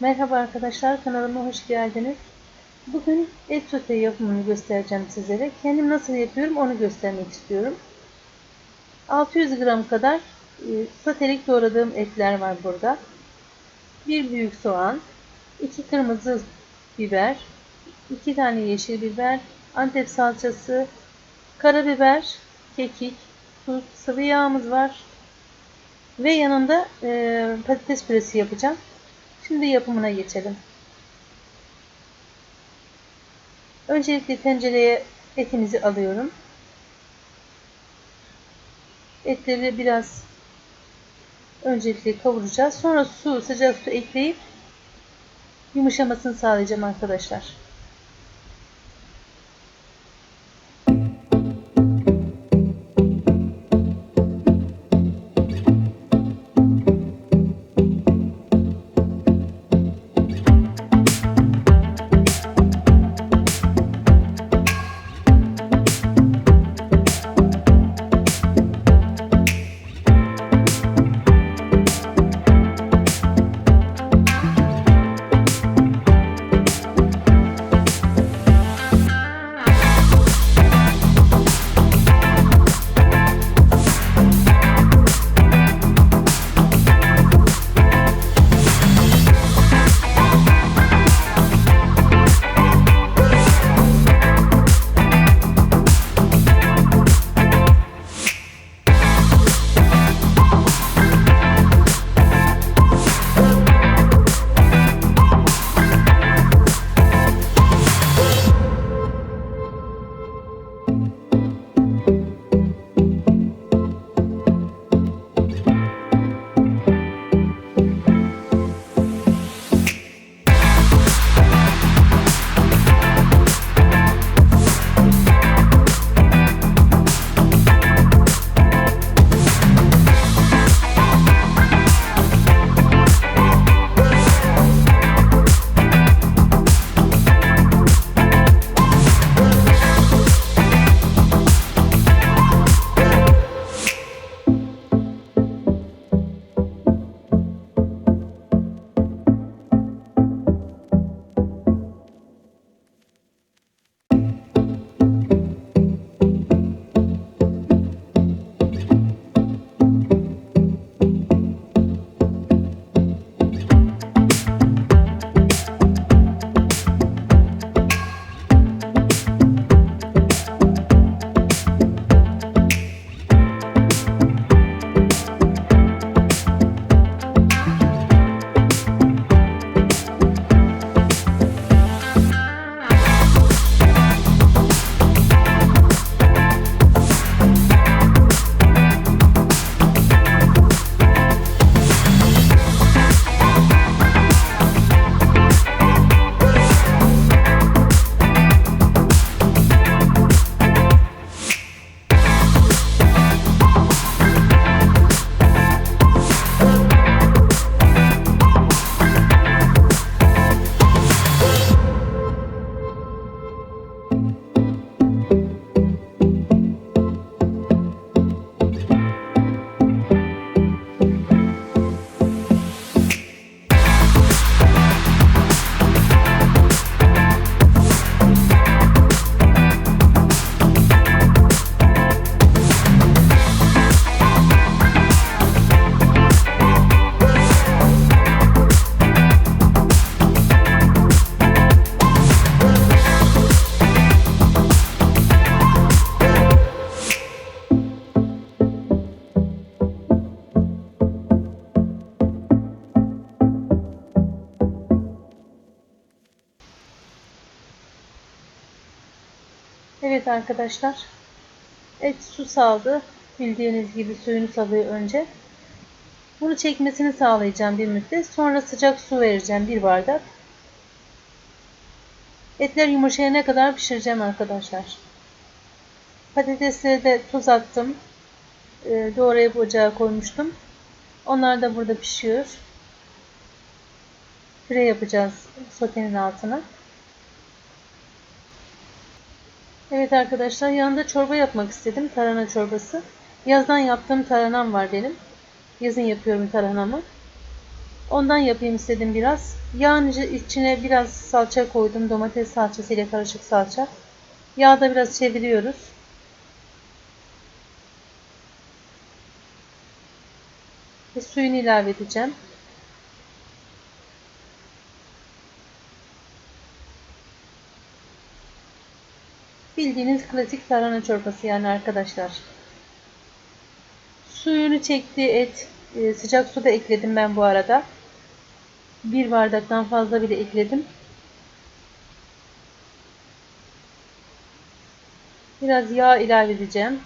Merhaba arkadaşlar kanalıma hoş geldiniz. Bugün et sote yapımını göstereceğim sizlere. Kendim nasıl yapıyorum onu göstermek istiyorum. 600 gram kadar e, sotelik doğradığım etler var burada. Bir büyük soğan, iki kırmızı biber, iki tane yeşil biber, antep salçası, karabiber, kekik, tuz, sıvı yağımız var. Ve yanında e, patates püresi yapacağım. Şimdi yapımına geçelim. Öncelikle tencereye etimizi alıyorum. Etleri biraz öncelikle kavuracağız. Sonra su, sıcak su ekleyip yumuşamasını sağlayacağım arkadaşlar. Evet arkadaşlar. Et su saldı. Bildiğiniz gibi suyunu salıyor önce. Bunu çekmesini sağlayacağım bir müddet. Sonra sıcak su vereceğim bir bardak. Etler yumuşayana kadar pişireceğim arkadaşlar. Patatesleri de tuz attım. Ee, doğrayıp ocağa koymuştum. Onlar da burada pişiyor. Püre yapacağız sotenin altına. Evet arkadaşlar yanında çorba yapmak istedim. Tarhana çorbası. Yazdan yaptığım tarhanam var benim. Yazın yapıyorum tarhanamı. Ondan yapayım istedim biraz. Yağın içine biraz salça koydum. Domates salçası ile karışık salça. Yağda biraz çeviriyoruz. Ve suyunu ilave edeceğim. Bildiğiniz klasik tarhana çorbası yani arkadaşlar. Suyunu çekti et. E, sıcak su da ekledim ben bu arada. Bir bardaktan fazla bile ekledim. Biraz yağ ilave edeceğim.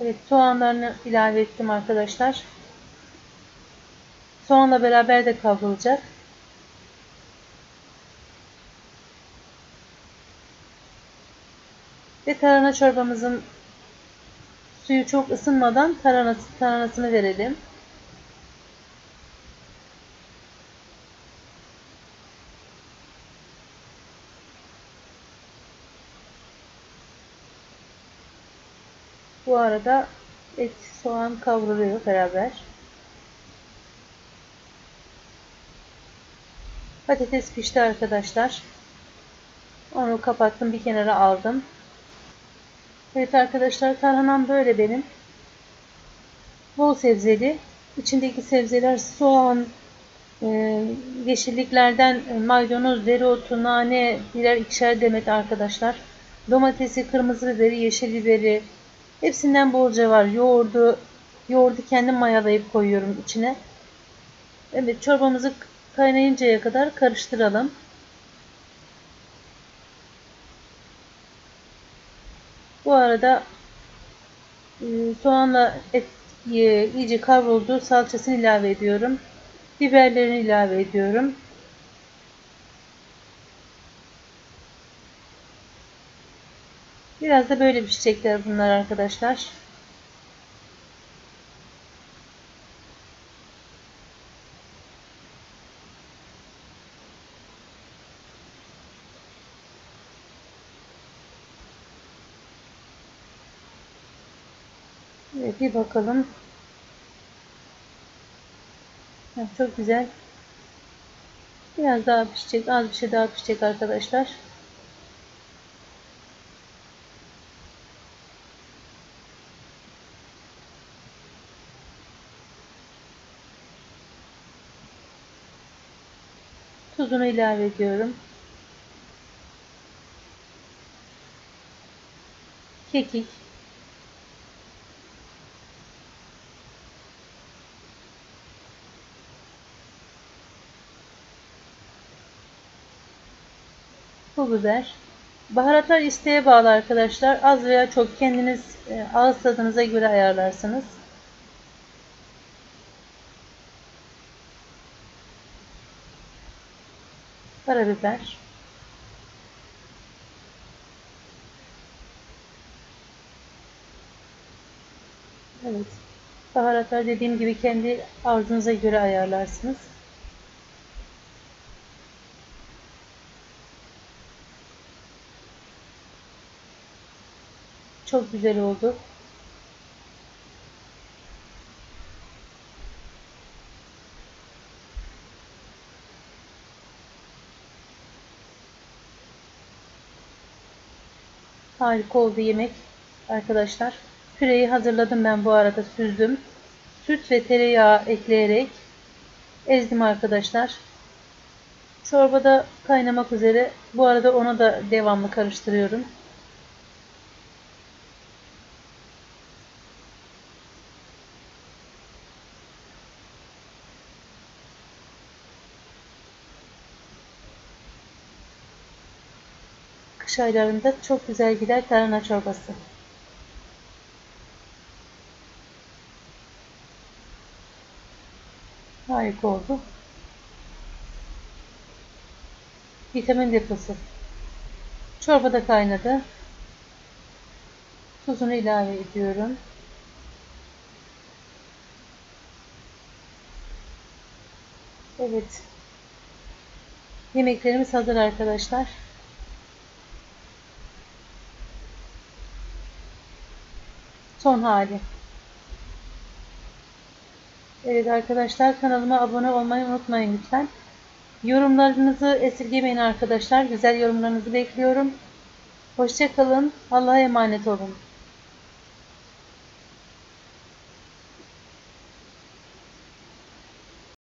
Evet soğanlarını ilave ettim arkadaşlar. Soğanla beraber de kavrulacak. Ve tarhana çorbamızın suyu çok ısınmadan tarhanası, tarhanasını verelim. Bu arada et, soğan kavruluyor beraber. Patates pişti arkadaşlar. Onu kapattım bir kenara aldım. Evet arkadaşlar tarhanam böyle benim. Bol sebzeli. İçindeki sebzeler soğan, e, yeşilliklerden maydanoz, dereotu, nane, birer ikişer demet arkadaşlar. Domatesi, kırmızı biberi, yeşil biberi, Hepsinden bolca var. Yoğurdu, yoğurdu kendim mayalayıp koyuyorum içine. Evet çorbamızı kaynayıncaya kadar karıştıralım. Bu arada e, soğanla et e, iyice kavruldu. Salçasını ilave ediyorum. Biberlerini ilave ediyorum. Biraz da böyle pişecekler bunlar arkadaşlar. Evet bir bakalım. çok güzel. Biraz daha pişecek. Az bir şey daha pişecek arkadaşlar. Tuzunu ilave ediyorum. Kekik. Pul biber. Baharatlar isteğe bağlı arkadaşlar. Az veya çok kendiniz e, ağız tadınıza göre ayarlarsınız. Karabiber. Evet. Baharatlar dediğim gibi kendi arzunuza göre ayarlarsınız. Çok güzel oldu. Harika oldu yemek arkadaşlar. Püreyi hazırladım ben bu arada süzdüm. Süt ve tereyağı ekleyerek ezdim arkadaşlar. Çorbada kaynamak üzere. Bu arada onu da devamlı karıştırıyorum. Kış aylarında çok güzel gider tarhana çorbası. Harika oldu. Vitamin deposu. Çorba da kaynadı. Tuzunu ilave ediyorum. Evet. Yemeklerimiz hazır arkadaşlar. Son hali. Evet arkadaşlar kanalıma abone olmayı unutmayın lütfen. Yorumlarınızı esirgemeyin arkadaşlar. Güzel yorumlarınızı bekliyorum. Hoşçakalın. Allah'a emanet olun.